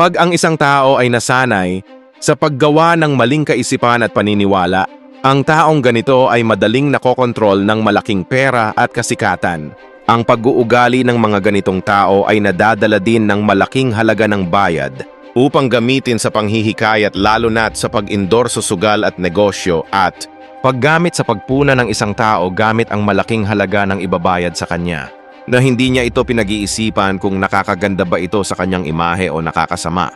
Kapag ang isang tao ay nasanay sa paggawa ng maling kaisipan at paniniwala, ang taong ganito ay madaling nakokontrol ng malaking pera at kasikatan. Ang pag-uugali ng mga ganitong tao ay nadadala din ng malaking halaga ng bayad upang gamitin sa panghihikayat lalo na't sa pag-endorso sugal at negosyo at paggamit sa pagpuna ng isang tao gamit ang malaking halaga ng ibabayad sa kanya na hindi niya ito pinag-iisipan kung nakakaganda ba ito sa kanyang imahe o nakakasama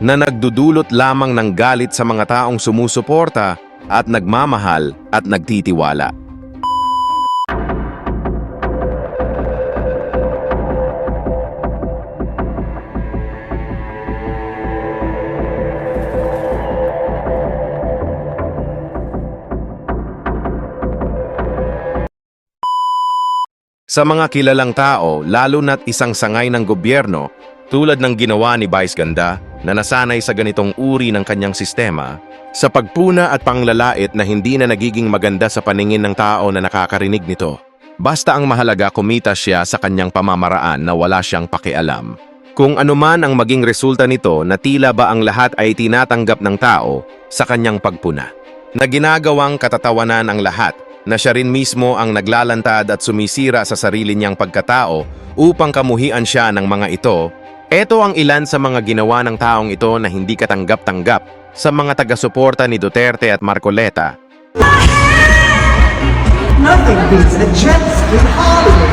na nagdudulot lamang ng galit sa mga taong sumusuporta at nagmamahal at nagtitiwala. Sa mga kilalang tao, lalo na't isang sangay ng gobyerno, tulad ng ginawa ni Vice Ganda na nasanay sa ganitong uri ng kanyang sistema, sa pagpuna at panglalait na hindi na nagiging maganda sa paningin ng tao na nakakarinig nito. Basta ang mahalaga kumita siya sa kanyang pamamaraan na wala siyang pakialam. Kung anuman ang maging resulta nito na tila ba ang lahat ay tinatanggap ng tao sa kanyang pagpuna. Na ginagawang katatawanan ang lahat na siya rin mismo ang naglalantad at sumisira sa sarili niyang pagkatao upang kamuhian siya ng mga ito, ito ang ilan sa mga ginawa ng taong ito na hindi katanggap-tanggap sa mga taga-suporta ni Duterte at Marcoleta. Nothing beats the jet ski holiday.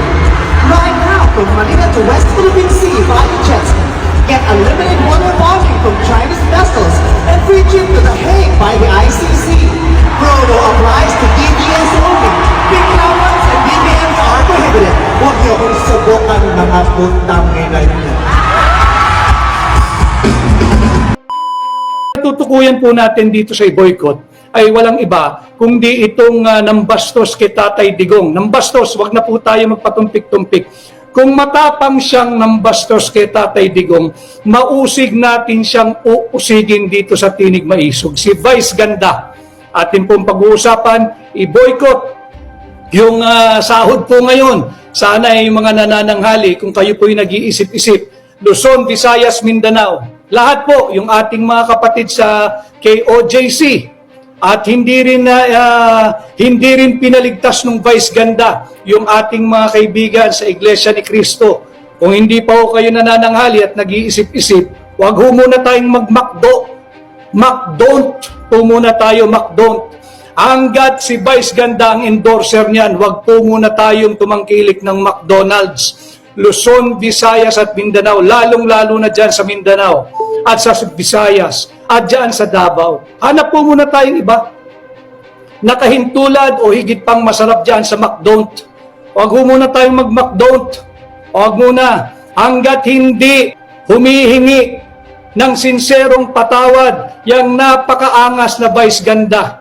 Right now, from Manila to West Philippine Sea via jet ski. Get unlimited water bonding from Chinese vessels and free trip to The Hague by the ICC. Promo tutukuyan po natin dito sa boycott ay walang iba kundi itong uh, nambastos kay Tatay Digong. Nambastos, wag na po tayo magpatumpik-tumpik. Kung matapang siyang nambastos kay Tatay Digong, mausig natin siyang uusigin dito sa Tinig Maisog. Si Vice Ganda, atin pong pag-uusapan, i-boycott yung ah, sahod po ngayon. Sana ay mga nanananghali kung kayo po'y nag-iisip-isip. Luzon, Visayas, Mindanao. Lahat po, yung ating mga kapatid sa KOJC. At hindi rin na ah, hindi rin pinaligtas ng Vice Ganda yung ating mga kaibigan sa Iglesia ni Cristo. Kung hindi pa ho kayo nanananghali at nag-iisip-isip, wag ho muna tayong mag-McDo. McDon't po muna tayo, McDon't. Hanggat si Vice Ganda ang endorser niyan, wag po muna tayong tumangkilik ng McDonald's. Luzon, Visayas at Mindanao, lalong-lalo na dyan sa Mindanao at sa Visayas at dyan sa Davao. Hanap po muna tayong iba. Nakahintulad o higit pang masarap dyan sa McDon't. Huwag ho muna tayong mag-McDon't. Huwag muna. Hanggat hindi humihingi ng sinserong patawad yung napakaangas na vice ganda.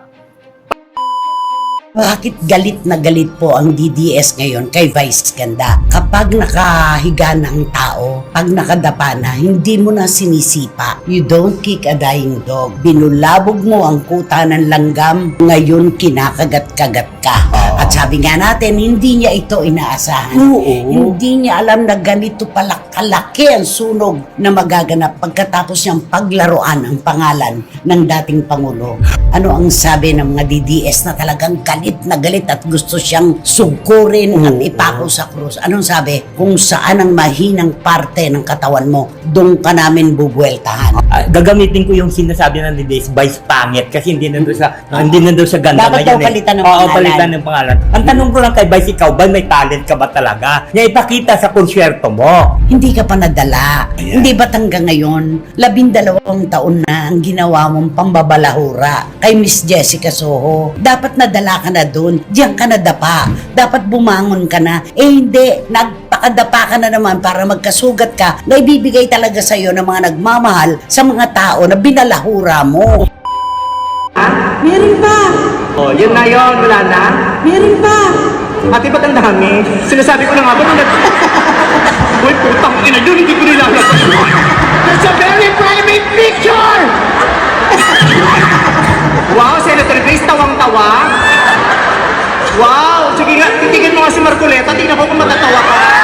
Bakit galit na galit po ang DDS ngayon kay Vice Ganda? Kapag nakahiga na ang tao, pag nakadapa na, hindi mo na sinisipa. You don't kick a dying dog. Binulabog mo ang kuta ng langgam, ngayon kinakagat-kagat ka. At sabi nga natin, hindi niya ito inaasahan. Hindi niya alam na ganito pala kalaki ang sunog na magaganap pagkatapos niyang paglaruan ang pangalan ng dating Pangulo. Ano ang sabi ng mga DDS na talagang galit na galit at gusto siyang sugkurin at ipako sa krus? Anong sabi? Kung saan ang mahinang parte ng katawan mo, doon ka namin bubueltahan. Ah, gagamitin ko yung sinasabi ng DDS, vice pangit kasi hindi nandun sa hindi nandun sa ganda Dapat daw palitan ng Oo, pangalan. palitan ng pangalan. Ang tanong ko lang kay Vice, ikaw ba may talent ka ba talaga? Niya ipakita sa konsyerto mo. Hindi ka pa nadala. Hindi ba't hanggang ngayon, labindalawang taon na ang ginawa mong pambabalahura kay Miss Jessica Soho. Dapat nadala ka na doon. Diyan ka nadapa. Dapat bumangon ka na. Eh hindi, nagpakadapa ka na naman para magkasugat ka na ibibigay talaga sa'yo ng mga nagmamahal sa mga tao na binalahura mo. Meron pa! Oh, yun na yun, wala na. Meron pa! Ate, ba't ang dami? Sinasabi ko na nga ba nung nag... Uy, putang ina yun, hindi ko nilalagay. It's a very private picture! wow, Senator Grace, tawang-tawa. Wow, sige nga, titigin mo nga si Marcoleta, tingnan ko kung matatawa ka.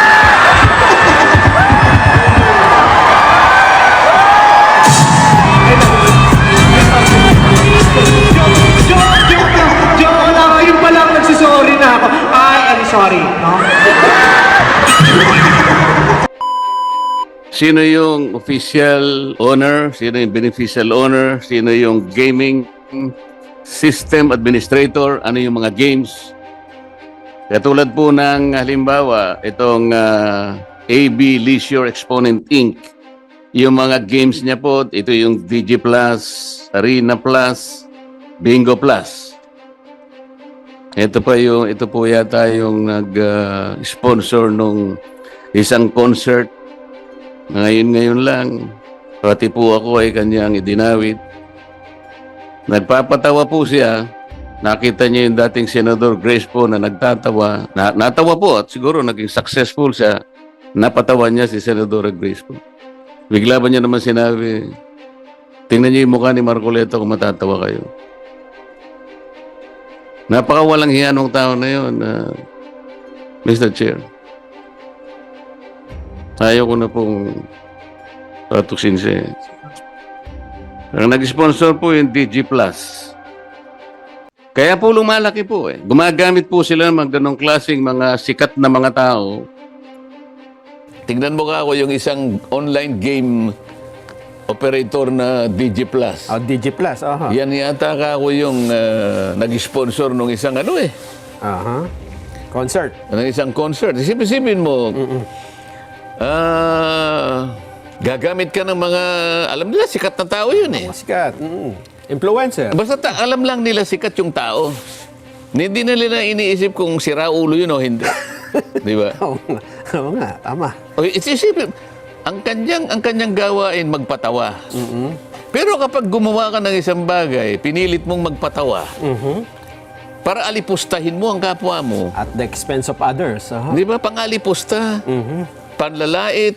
Sino yung official owner? Sino yung beneficial owner? Sino yung gaming system administrator? Ano yung mga games? Katulad po ng halimbawa, itong ah, AB Leisure Exponent Inc. Yung mga games niya po, ito yung DG Plus, Arena Plus, Bingo Plus. Ito pa yung ito po yata yung nag-sponsor nung isang concert. Ngayon ngayon lang pati po ako ay kanyang idinawit. Nagpapatawa po siya. Nakita niya yung dating Senador Grace po na nagtatawa. Na, natawa po at siguro naging successful siya. Napatawa niya si Senador Grace po. Bigla ba niya naman sinabi, tingnan niyo yung mukha ni Marcoleta kung matatawa kayo. Napakawalang hiya nung tao na yun, ah, Mr. Chair. Ayaw ko na pong patuksin siya. eh. Ang nag-sponsor po yung DG Plus. Kaya po lumalaki po eh. Gumagamit po sila ng mga ganong klaseng mga sikat na mga tao. Tingnan mo ka ako yung isang online game operator na DG Plus. Oh, DG Plus, aha. Yan yata ka ako yung ah, nag-sponsor ng isang ano eh, Aha. Concert. ng isang concert. Isipin mo, ah, gagamit ka ng mga, alam nila, sikat na tao yun eh. Sikat. Mm. Influencer. Basta ta- alam lang nila sikat yung tao. Hindi na nila iniisip kung sira ulo yun o hindi. Di ba? Oo nga. Oo nga, tama. O, isipin, ang kanyang, ang kanyang gawain magpatawa. Pero kapag gumawa ka ng isang bagay, pinilit mong magpatawa, para alipustahin mo ang kapwa mo. At the expense of others. Aha. Di ba? Pangalipusta, panlalait.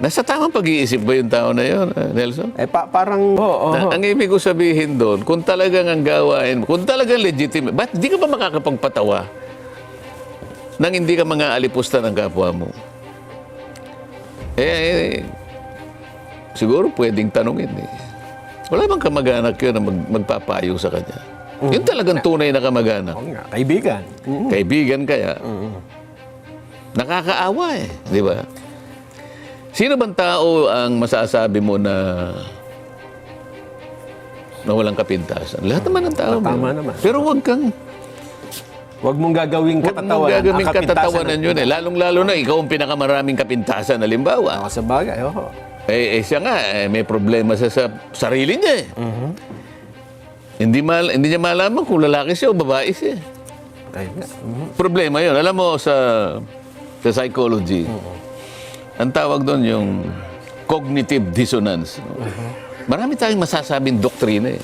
Nasa tamang pag-iisip ba yung tao na yun, ah, Nelson? Eh, pa- parang, oo, oo. Na- ang ibig ko sabihin doon, kung talagang ang gawain, kung talagang legitimate, ba't di ka ba makakapagpatawa nang hindi ka mga alipusta ng kapwa mo? Eh, eh, siguro pwedeng tanungin eh. Wala bang kamag-anak yun na mag, magpapayo sa kanya? Yun talagang tunay na kamag-anak. Oo nga, kaibigan. Mm. Kaibigan kaya. Nakakaawa eh, di ba? Sino bang tao ang masasabi mo na na walang kapintasan? Lahat naman ng tao. Tama meron. naman. Pero wag kang Huwag mong mong katatawanan. gagawing ang kapintasan katatawanan ng yun eh. Lalong-lalo na ikaw ang pinakamaraming kapintasan. Halimbawa, Oo, sa bagay, oo. eh, eh siya nga, eh, may problema sa, sa sarili niya eh. Mm-hmm. Hindi, mal, hindi niya malaman kung lalaki siya o babae siya. Ayun nga. Mhm. Problema yun. Alam mo, sa, sa psychology, ang tawag doon yung cognitive dissonance. no? Marami tayong masasabing doktrina eh.